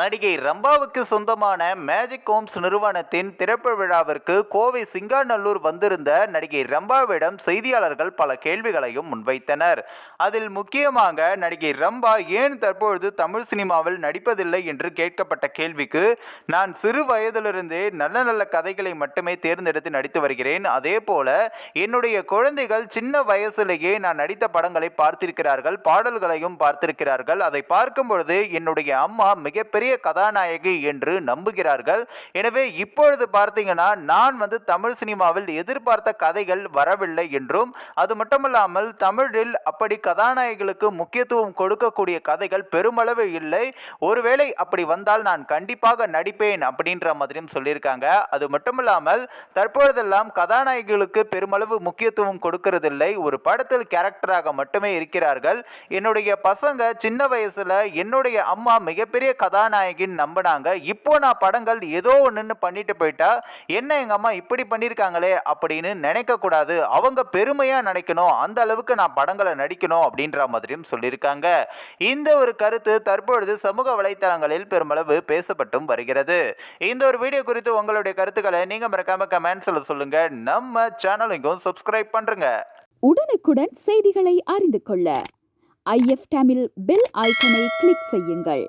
நடிகை ரம்பாவுக்கு சொந்தமான magic Holmes நிறுவனத்தின் திறப்பு விழாவிற்கு கோவை சிங்காநல்லூர் வந்திருந்த நடிகை ரம்பாவிடம் செய்தியாளர்கள் பல கேள்விகளையும் முன்வைத்தனர். அதில் முக்கியமாக நடிகை ரம்பா ஏன் தற்பொழுது தமிழ் சினிமாவில் நடிப்பதில்லை என்று கேட்கப்பட்ட கேள்விக்கு நான் சிறு வயதிலிருந்தே நல்ல நல்ல கதைகளை மட்டுமே தேர்ந்தெடுத்து நடித்து வருகிறேன். அதே போல என்னுடைய குழந்தைகள் சின்ன வயசிலேயே நான் நடித்த படங்களை பார்த்திருக்கிறார்கள் பாடல்களையும் பார்த்திருக்கிறார்கள். அதை பார்க்கும் பொழுது என்னுடைய அம்மா மிகப்பெரிய கதாநாயகி என்று நம்புகிறார்கள். எனவே இப்பொழுது பார்த்தீங்கன்னா நான் வந்து தமிழ் சினிமாவில் எதிர்பார்த்த கதைகள் வரவில்லை என்றும் அது மட்டுமல்லாமல் தமிழில் அப்படி கதாநாயகிகளுக்கு முக்கியத்துவம் கொடுக்கக்கூடிய கதைகள் பெருமளவு இல்லை. ஒருவேளை அப்படி வந்தால் நான் கண்டிப்பாக நடிப்பேன் அப்படின்ற மாதிரியும் சொல்லியிருக்காங்க. அது மட்டுமில்லாமல் தற்பொழுதெல்லாம் கதாநாயகிகளுக்கு பெருமளவு முக்கியத்துவம் கொடுக்கறதில்லை. ஒரு படத்தில் கேரக்டராக மட்டுமே இருக்கிறார்கள். என்னுடைய பசங்க சின்ன வயசுல என்னுடைய அம்மா மிகப்பெரிய கதாநாயகின்னு நம்பினாங்க. இப்போ நான் படங்கள் ஏதோ ஒன்றுன்னு பண்ணிட்டு போயிட்டா என்ன எங்க அம்மா இப்படி பண்ணியிருக்காங்களே அப்படின்னு நினைக்கக்கூடாது. அவங்க பெருமையாக நினைக்கணும். அந்த அளவுக்கு நான் படங்களை நடிக்கணும் அப்படின்ற மாதிரியும் சொல்லியிருக்காங்க. இந்த ஒரு கருத்து தற்பொழுது சமூக வலைத்தளங்களில் பெருமளவு பேசப்பட்டும் வருகிறது. இந்த ஒரு வீடியோ குறித்து உங்களுடைய கருத்துக்களை நீங்கள் மறக்காம கமெண்ட்ஸில் சொல்லுங்க. நம்ம சேனலுக்கும் சப்ஸ்கிரைப் பண்ணுறங்க உடனுக்குடன் செய்திகளை அறிந்து கொள்ள. ஐஎஃப் தமிழ் பெல் ஐக்கனை கிளிக் செய்யுங்கள்.